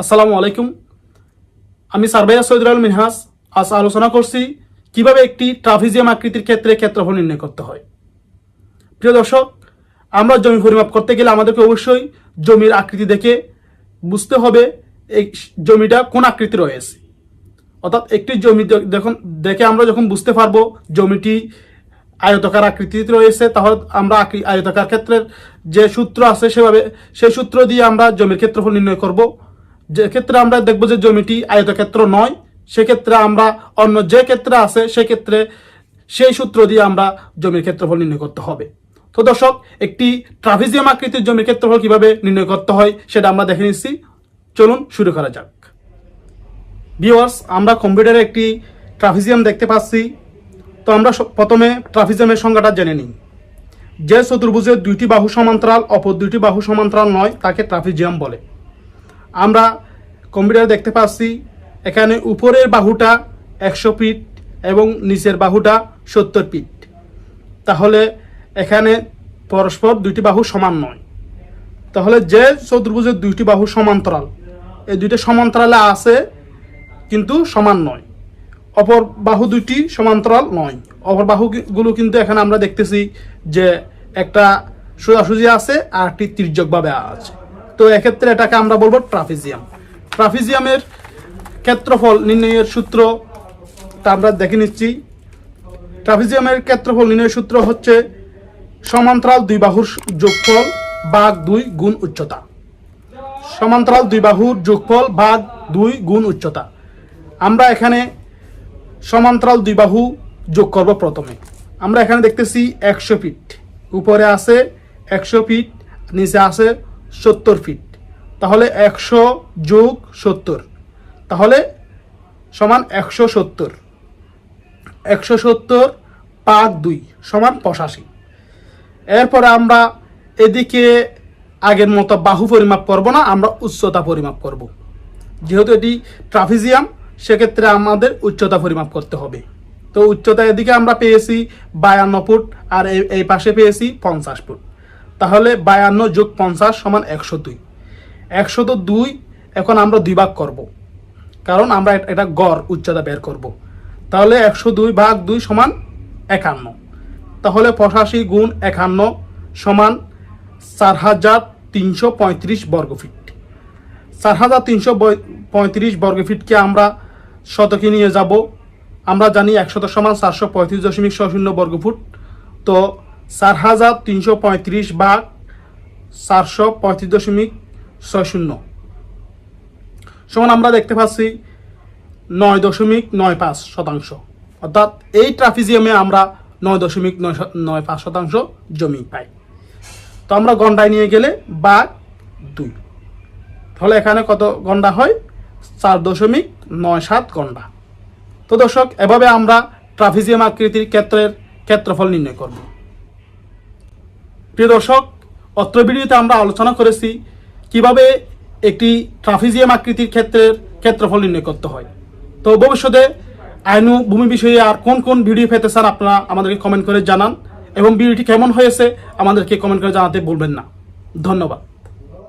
আসসালামু আলাইকুম। আমি সার্ভেয়ার সৈদুল মিনহাস। আজ আলোচনা করছি কীভাবে একটি ট্রাফিজিয়াম আকৃতির ক্ষেত্রে ক্ষেত্রফল নির্ণয় করতে হয়। প্রিয় দর্শক, আমরা জমি পরিমাপ করতে গেলে আমাদেরকে অবশ্যই জমির আকৃতি দেখে বুঝতে হবে এই জমিটা কোন আকৃতি রয়েছে। অর্থাৎ একটি জমি যখন দেখে আমরা যখন বুঝতে পারব জমিটি আয়তকার আকৃতিতে রয়েছে, তাহলে আমরা আয়তকার ক্ষেত্রের যে সূত্র আছে সেভাবে সেই সূত্র দিয়ে আমরা জমির ক্ষেত্রফল নির্ণয় করব। যে ক্ষেত্রে আমরা দেখব যে জমিটি আয়তক্ষেত্র নয়, সেক্ষেত্রে আমরা অন্য যে ক্ষেত্রে আছে, সেক্ষেত্রে সেই সূত্র দিয়ে আমরা জমির ক্ষেত্রফল নির্ণয় করতে হবে। তো দর্শক, একটি ট্রাফিজিয়াম আকৃতির জমির ক্ষেত্রফল কীভাবে নির্ণয় করতে হয় সেটা আমরা দেখে নিচ্ছি। চলুন শুরু করা যাক। ভিওয়ার্স আমরা কম্পিউটারে একটি ট্রাফিজিয়াম দেখতে পাচ্ছি। তো আমরা প্রথমে ট্রাফিজিয়ামের সংজ্ঞাটা জেনে নিই। যে চতুর্ভুজের দুইটি বাহু সমান্তরাল, অপর দুইটি বাহু সমান্তরাল নয়, তাকে ট্রাফিজিয়াম বলে। আমরা কম্পিউটারে দেখতে পাচ্ছি, এখানে উপরের বাহুটা একশো ফিট এবং নিচের বাহুটা সত্তর ফিট। তাহলে এখানে পরস্পর দুইটি বাহু সমান নয়। তাহলে যে চতুর্ভুজের দুইটি বাহু সমান্তরাল, এই দুইটা সমান্তরালে আছে, কিন্তু সমান নয়। অপর বাহু দুইটি সমান্তরাল নয়। অপর বাহুগুলো কিন্তু এখানে আমরা দেখতেছি যে একটা সোজাসুজি আছে আর একটি তির্যকভাবে আছে। তো এক্ষেত্রে এটাকে আমরা বলব ট্রাফিজিয়াম। ট্রাফিজিয়ামের ক্ষেত্রফল নির্ণয়ের সূত্র তা আমরা দেখে নিচ্ছি। ট্রাফিজিয়ামের ক্ষেত্রফল নির্ণয়ের সূত্র হচ্ছে সমান্তরাল দুই বাহুর যোগফল ভাগ দুই গুণ উচ্চতা। সমান্তরাল দুই বাহুর যোগফল ভাগ দুই গুণ উচ্চতা। আমরা এখানে সমান্তরাল দুই বাহু যোগ করব প্রথমে। আমরা এখানে দেখতেছি একশো ফিট। উপরে আছে একশো ফিট, নিচে আছে সত্তর ফিট। তাহলে একশো যোগ সত্তর। তাহলে সমান একশো সত্তর। একশো সত্তর পাক দুই সমান পঁচাশি। এরপরে আমরা এদিকে আগের মতো বাহু পরিমাপ করব না, আমরা উচ্চতা পরিমাপ করব। যেহেতু এটি ট্রাফিজিয়াম, সেক্ষেত্রে আমাদের উচ্চতা পরিমাপ করতে হবে। তো উচ্চতা এদিকে আমরা পেয়েছি বায়ান্ন ফুট আর এই পাশে পেয়েছি পঞ্চাশ ফুট। তাহলে বায়ান্ন যোগ পঞ্চাশ সমান একশো দুই। একশো তো দুই, এখন আমরা দুই ভাগ করব। কারণ আমরা এটা- গড় উচ্চতা বের করব। তাহলে একশো দুই ভাগ দুই সমান একান্ন। তাহলে পঁচাশি গুণ একান্ন সমান চার হাজার তিনশো পঁয়ত্রিশ বর্গফিট চার হাজার তিনশো পঁয়ত্রিশ বর্গফিটকে আমরা শতকে নিয়ে যাব। আমরা জানি একশত সমান চারশো পঁয়ত্রিশ দশমিক ছয় শূন্য বর্গফুট তো চার হাজার তিনশো পঁয়ত্রিশ ভাগ চারশো পঁয়ত্রিশ দশমিক ছয় শূন্য। সমান আমরা দেখতে পাচ্ছি নয় দশমিক নয় পাঁচ শতাংশ। অর্থাৎ এই ট্রাফিজিয়ামে আমরা নয় দশমিক নয় নয় পাঁচ শতাংশ জমি পাই। তো আমরা গন্ডায় নিয়ে গেলে বাঘ দুই। তাহলে এখানে কত গন্ডা হয়? চার দশমিক নয় সাত গন্ডা। তো দর্শক, এভাবে আমরা ট্রাফিজিয়াম আকৃতির ক্ষেত্রের ক্ষেত্রফল নির্ণয় করব। প্রিয় দর্শক, অত্র ভিডিওতে আমরা আলোচনা করেছি কীভাবে একটি ট্রাফিজিয়াম আকৃতির ক্ষেত্রের ক্ষেত্রফল নির্ণয় করতে হয়। তো ভবিষ্যতে আইনু ভূমি বিষয়ে আর কোন কোন ভিডিও পেতে চান আপনারা আমাদেরকে কমেন্ট করে জানান এবং ভিডিওটি কেমন হয়েছে আমাদেরকে কমেন্ট করে জানাতে ভুলবেন না। ধন্যবাদ।